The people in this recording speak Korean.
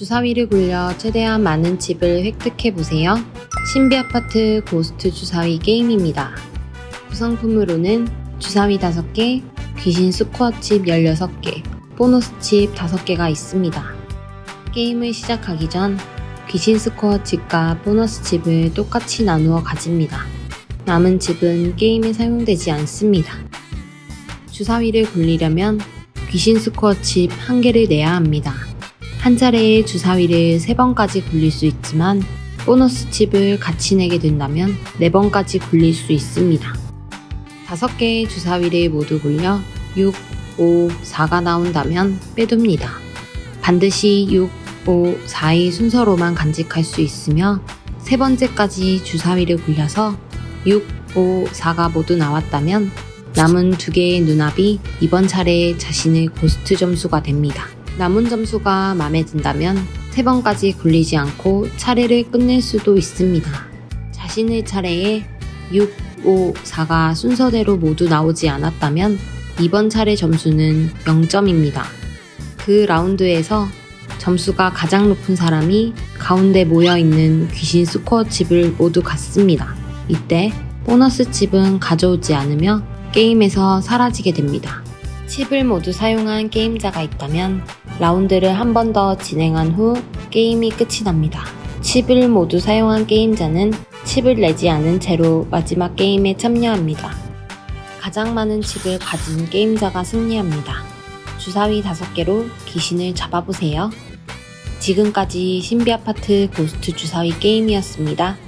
주사위를 굴려 최대한 많은 칩을 획득해 보세요. 신비 아파트 고스트 주사위 게임입니다. 구성품으로는 주사위 5개, 귀신 스코어 칩 16개, 보너스 칩 5개가 있습니다. 게임을 시작하기 전 귀신 스코어 칩과 보너스 칩을 똑같이 나누어 가집니다. 남은 칩은 게임에 사용되지 않습니다. 주사위를 굴리려면 귀신 스코어 칩 1개를 내야 합니다. 한 차례에 주사위를 3번까지 굴릴 수 있지만 보너스 칩을 같이 내게 된다면 4번까지 굴릴 수 있습니다. 5개의 주사위를 모두 굴려 6, 5, 4가 나온다면 빼둡니다. 반드시 6, 5, 4의 순서로만 간직할 수 있으며 세 번째까지 주사위를 굴려서 6, 5, 4가 모두 나왔다면 남은 두 개의 눈앞이 이번 차례에 자신의 고스트 점수가 됩니다. 남은 점수가 마음에 든다면 세 번까지 굴리지 않고 차례를 끝낼 수도 있습니다. 자신의 차례에 6, 5, 4가 순서대로 모두 나오지 않았다면 이번 차례 점수는 0점입니다. 그 라운드에서 점수가 가장 높은 사람이 가운데 모여 있는 귀신 스코어 칩을 모두 갖습니다. 이때 보너스 칩은 가져오지 않으며 게임에서 사라지게 됩니다. 칩을 모두 사용한 게임자가 있다면 라운드를 한 번 더 진행한 후 게임이 끝이 납니다. 칩을 모두 사용한 게임자는 칩을 내지 않은 채로 마지막 게임에 참여합니다. 가장 많은 칩을 가진 게임자가 승리합니다. 주사위 5개로 귀신을 잡아보세요. 지금까지 신비 아파트 고스트 주사위 게임이었습니다.